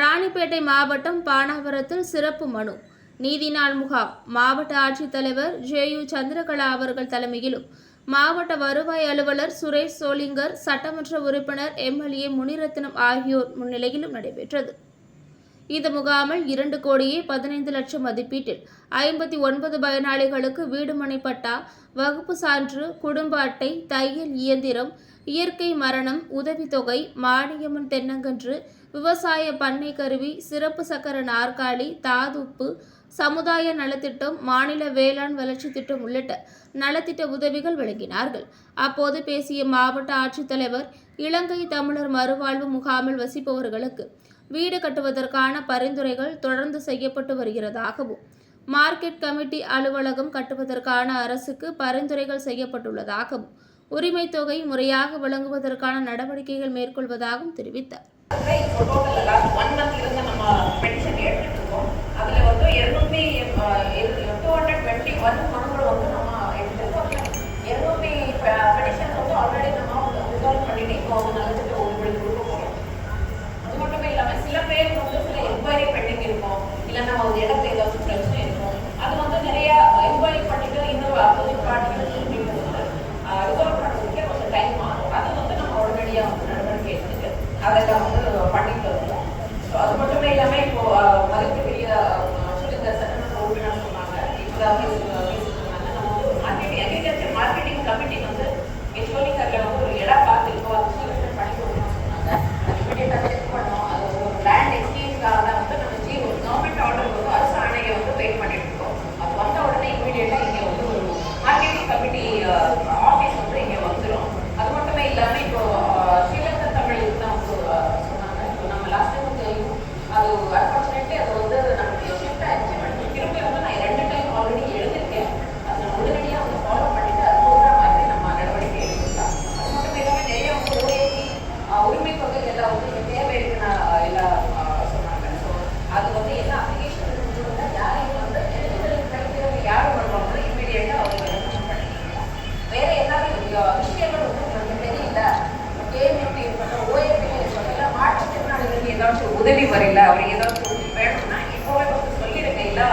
ராணிப்பேட்டை மாவட்டம் பானாபுரத்தில் சிறப்பு மனு. நீதி நாள் முகாம். மாவட்ட ஆட்சித்தலைவர் ஜே யு சந்திரகலா அவர்கள் தலைமையிலும் மாவட்ட வருவாய் அலுவலர் சுரேஷ் சோலிங்கர் சட்டமன்ற உறுப்பினர் எம்எல்ஏ முனிரத்னம் ஆகியோர் முன்னிலையிலும் நடைபெற்றது. இந்த முகாமில் இரண்டு கோடியே பதினைந்து லட்சம் மதிப்பீட்டில் ஐம்பத்தி ஒன்பது பயனாளிகளுக்கு வீடுமனை பட்டா வகுப்பு சான்று குடும்ப அட்டை தையல் இயந்திரம் இயற்கை மரணம் உதவித்தொகை மானியம்மன் தென்னங்கன்று விவசாய பண்ணை கருவி சிறப்பு சக்கர நாற்காலி தாதுப்பு சமுதாய நலத்திட்டம் மாநில வேளாண் வளர்ச்சி திட்டம் உள்ளிட்ட நலத்திட்ட உதவிகள் வழங்கினார்கள். அப்போது பேசிய மாவட்ட ஆட்சித்தலைவர் இலங்கை தமிழர் மறுவாழ்வு முகாமில் வசிப்பவர்களுக்கு வீடு கட்டுவதற்கான பரிந்துரைகள் தொடர்ந்து செய்யப்பட்டு வருகிறதாகவும் மார்க்கெட் கமிட்டி அலுவலகம் கட்டுவதற்கான அரசுக்கு பரிந்துரைகள் செய்யப்பட்டுள்ளதாகவும் உரிமை தொகை முறையாக வழங்குவதற்கான நடவடிக்கைகள் மேற்கொள்வதாகவும் தெரிவித்தார். அது மட்டுமே இல்லாமல் இப்போ மதிப்புக்குரிய சட்டமன்ற உறுப்பினர் சொன்னாங்க. இப்போ உதவி வரையில அவர் ஏதாவது வேணும்னா இப்போவே வந்து சொல்லிடுங்க இல்லை